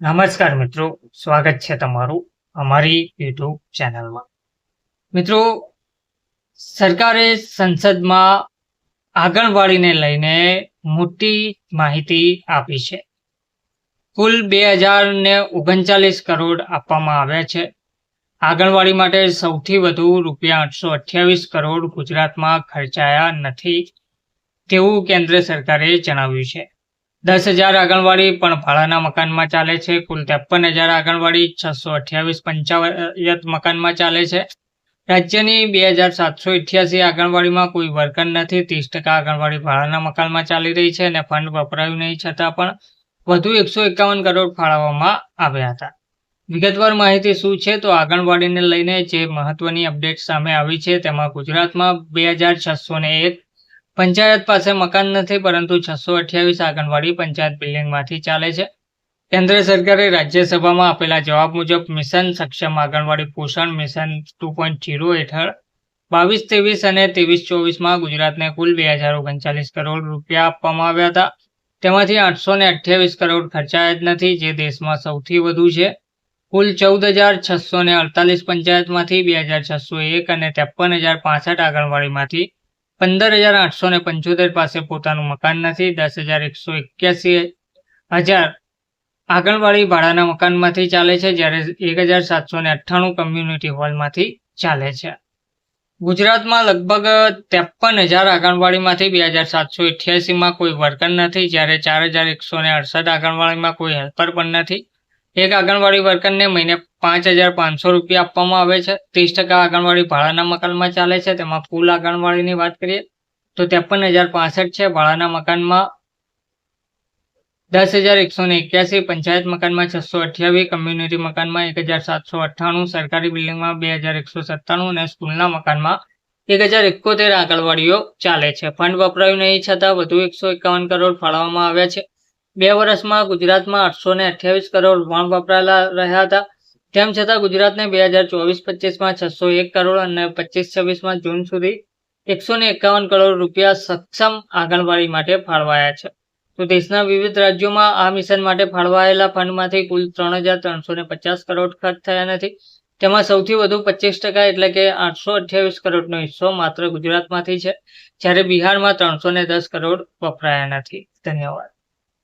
નમસ્કાર મિત્રો, સ્વાગત છે તમારું અમારી યુટ્યુબ ચેનલમાં. મિત્રો, સરકારે સંસદમાં આંગણવાડીને લઈને મોટી માહિતી આપી છે. કુલ બે હજાર ને ઓગણચાલીસ કરોડ આપવામાં આવ્યા છે. આંગણવાડી માટે સૌથી વધુ રૂપિયા આઠસો અઠ્યાવીસ કરોડ ગુજરાતમાં ખર્ચાયા નથી, તેવું કેન્દ્ર સરકારે જણાવ્યું છે. દસ હજાર આંગણવાડી પણ ભાડાના મકાનમાં ચાલે છે. કુલ ત્રેપન હજાર આંગણવાડી, છસો અઠ્યાવીસ પંચાયત મકાનમાં ચાલે છે. રાજ્યની બે હજાર સાતસો અઠ્યાસી આંગણવાડીમાં કોઈ વર્કર નથી. ત્રીસ ટકા આંગણવાડી ભાડાના મકાનમાં ચાલી રહી છે અને ફંડ વપરાયું નહીં છતાં પણ વધુ એકસો એકાવન કરોડ ફાળવવામાં આવ્યા હતા. વિગતવાર માહિતી શું છે તો આંગણવાડીને લઈને જે મહત્વની અપડેટ સામે આવી છે તેમાં ગુજરાતમાં બે હજાર છસો ને એક પંચાયત પાસે મકાન નથી, પરંતુ છસો અઠ્યાવીસ આંગણવાડી પંચાયત બિલ્ડિંગમાંથી ચાલે છે. કેન્દ્ર સરકારે રાજ્યસભામાં આપેલા જવાબ મુજબ, મિશન સક્ષમ આંગણવાડી પોષણ મિશન ટુ પોઈન્ટ જીરો હેઠળ બાવીસ ત્રેવીસ અને ત્રેવીસ ચોવીસમાં ગુજરાતને કુલ બે હજાર ઓગણચાલીસ કરોડ રૂપિયા આપવામાં આવ્યા હતા. તેમાંથી આઠસો ને અઠ્યાવીસ કરોડ ખર્ચાયા જ નથી, જે દેશમાં સૌથી વધુ છે. કુલ ચૌદ હજાર છસો ને અડતાલીસ પંચાયતમાંથી બે હજાર છસો એક અને ત્રેપન હજાર પાસઠ આંગણવાડીમાંથી પંદર હજાર આઠસો ને પંચોતેર પાસે પોતાનું મકાન નથી, દસ હજાર એકસો એક્યાસી હજાર આંગણવાડી ભાડાના મકાનમાંથી ચાલે છે, જ્યારે એક હજાર સાતસો ને અઠ્ઠાણું કમ્યુનિટી હોલમાંથી ચાલે છે. ગુજરાતમાં લગભગ ત્રેપન હજાર આંગણવાડીમાંથી બે હજાર સાતસો અઠ્યાસીમાં કોઈ વર્કર નથી, જ્યારે ચાર હજાર એકસો ને અડસઠ આંગણવાડીમાં કોઈ હેલ્પર પણ નથી. એક આંગણવાડી વર્કરને મહિને પાંચ હજાર પાંચસો રૂપિયા આપવામાં આવે છે. ત્રીસ ટકા આંગણવાડી ભાડાના મકાનમાં ચાલે છે. તેમાં કુલ આંગણવાડીની વાત કરીએ તો ત્રેપન હજાર પાસઠ છે. ભાડાના મકાનમાં દસ હજાર એકસો ને એક્યાસી, પંચાયત મકાનમાં છસો અઠ્યાવીસ, કમ્યુનિટી મકાનમાં એક હજાર સાતસો અઠ્ઠાણું, સરકારી બિલ્ડિંગમાં બે હજાર એકસો સત્તાણું અને સ્કૂલના મકાનમાં એક હજાર એકોતેર આંગણવાડીઓ ચાલે છે. ફંડ વપરાયું નહીં, છતાં વધુ એકસો એકાવન કરોડ ફાળવવામાં આવ્યા છે. બે વર્ષમાં ગુજરાતમાં આઠસો ને અઠ્યાવીસ કરોડ વાણ વપરાયેલા રહ્યા હતા. તેમ છતાં ગુજરાતને બે હજાર ચોવીસ પચીસમાં છસો એક કરોડ અને પચીસ છવ્વીસમાં જૂન સુધી એકસો ને એકાવન કરોડ રૂપિયા સક્ષમ આંગણવાડી માટે ફાળવાયા છે. તો દેશના વિવિધ રાજ્યોમાં આ મિશન માટે ફાળવાયેલા ફંડમાંથી કુલ ત્રણ હજાર ત્રણસો ને પચાસ કરોડ ખર્ચ થયા નથી. તેમાં સૌથી વધુ પચીસ ટકા એટલે કે આઠસો અઠ્યાવીસ કરોડનો હિસ્સો માત્ર ગુજરાતમાંથી છે, જ્યારે બિહારમાં ત્રણસો ને દસ કરોડ વપરાયા નથી. ધન્યવાદ.